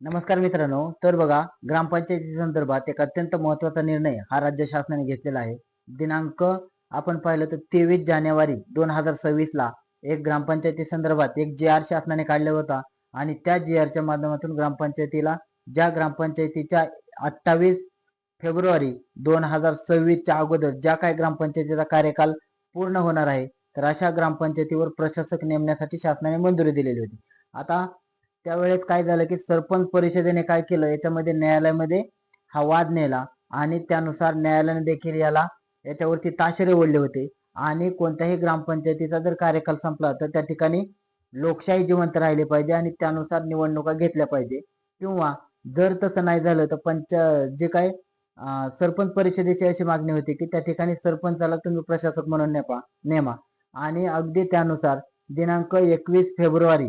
नमस्कार मित्रांनो तर बघा ग्रामपंचायती संदर्भात एक अत्यंत महत्त्वाचा निर्णय हा राज्य शासनाने घेतलेला आहे. दिनांक आपण पाहिलं तर तेवीस जानेवारी दोन हजार सव्वीस ला एक ग्रामपंचायती संदर्भात एक जी आर शासनाने काढला होता आणि त्या जी आरच्या माध्यमातून ग्रामपंचायतीला ज्या ग्रामपंचायतीच्या अठ्ठावीस फेब्रुवारी दोन हजार सव्वीसच्या अगोदर ज्या काही ग्रामपंचायतीचा कार्यकाल पूर्ण होणार आहे तर अशा ग्रामपंचायतीवर प्रशासक नेमण्यासाठी शासनाने मंजुरी दिलेली होती. आता त्यावेळेस काय झालं की सरपंच परिषदेने काय केलं? याच्यामध्ये न्यायालयामध्ये हा वाद नेला आणि त्यानुसार न्यायालयाने देखील याला याच्यावरती ताशेरे ओढले होते. आणि कोणत्याही ग्रामपंचायतीचा जर कार्यकाल संपला तर त्या ठिकाणी लोकशाही जिवंत राहिली पाहिजे आणि त्यानुसार निवडणुका घेतल्या पाहिजे. किंवा जर तसं नाही झालं तर पंच जे काय सरपंच परिषदेची अशी मागणी होती की त्या ठिकाणी सरपंचाला तुम्ही प्रशासक म्हणून नेपा नेमा. आणि अगदी त्यानुसार दिनांक एकवीस फेब्रुवारी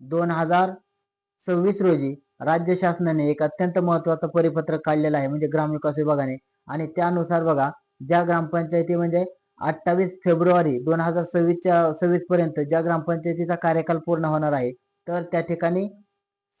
दोन हजार सव्वीस रोजी राज्य शासनाने एक अत्यंत महत्वाचं परिपत्रक काढलेलं आहे म्हणजे ग्रामविकास विभागाने. आणि त्यानुसार बघा ज्या ग्रामपंचायती म्हणजे अठ्ठावीस फेब्रुवारी दोन हजार सव्वीसच्या सव्वीस पर्यंत ज्या ग्रामपंचायतीचा कार्यकाल पूर्ण होणार आहे तर त्या ठिकाणी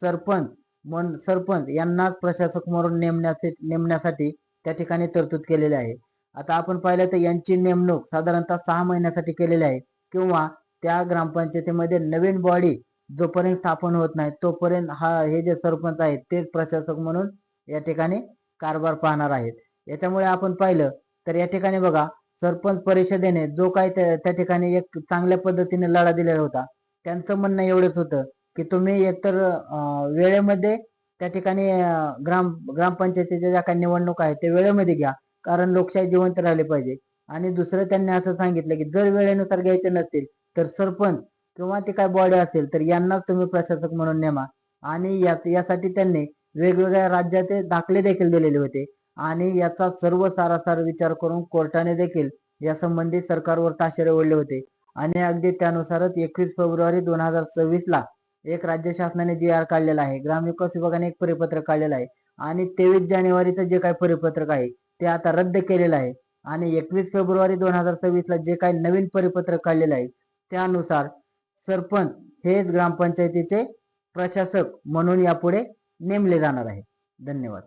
सरपंच म्हण सरपंच यांना प्रशासक म्हणून नेमण्याचे नेमण्यासाठी त्या ठिकाणी तरतूद केलेली आहे. आता आपण पाहिलं तर यांची नेमणूक साधारणतः सहा महिन्यासाठी केलेली आहे किंवा त्या ग्रामपंचायतीमध्ये नवीन बॉडी जोपर्यंत स्थापन होत नाही तोपर्यंत हा हे जे सरपंच आहेत ते प्रशासक म्हणून या ठिकाणी कारभार पाहणार आहेत. याच्यामुळे आपण पाहिलं तर या ठिकाणी बघा सरपंच परिषदेने जो काही त्या ठिकाणी एक चांगल्या पद्धतीने लढा दिलेला होता त्यांचं म्हणणं एवढंच होतं की तुम्ही एकतर वेळेमध्ये त्या ठिकाणी ग्राम ग्रामपंचायतीच्या ज्या काही निवडणूक आहेत ते वेळेमध्ये घ्या कारण लोकशाही जिवंत राहिली पाहिजे. आणि दुसरं त्यांनी असं सांगितलं की जर वेळेनुसार घ्यायचे नसतील तर सरपंच किंवा ते काय बॉडी असेल तर यांनाच तुम्ही प्रशासक म्हणून नेमा. आणि यासाठी त्यांनी वेगवेगळ्या राज्याचे दाखले देखील दिलेले होते. आणि याचा सर्व सारासार विचार करून कोर्टाने देखील या संबंधी सरकारवर ताशेरे ओढले होते. आणि अगदी त्यानुसारच एकवीस फेब्रुवारी दोन हजार सव्वीस ला एक राज्य शासनाने जी आर काढलेला आहे. ग्रामविकास विभागाने एक परिपत्रक काढलेलं आहे. आणि तेवीस जानेवारीचं जे काही परिपत्रक आहे ते आता रद्द केलेलं आहे. आणि एकवीस फेब्रुवारी दोन हजार सव्वीस ला जे काही नवीन परिपत्रक काढलेलं आहे त्यानुसार सरपंच हेच ग्रामपंचायतीचे प्रशासक म्हणून यापुढे नेमले जाणार आहे. धन्यवाद.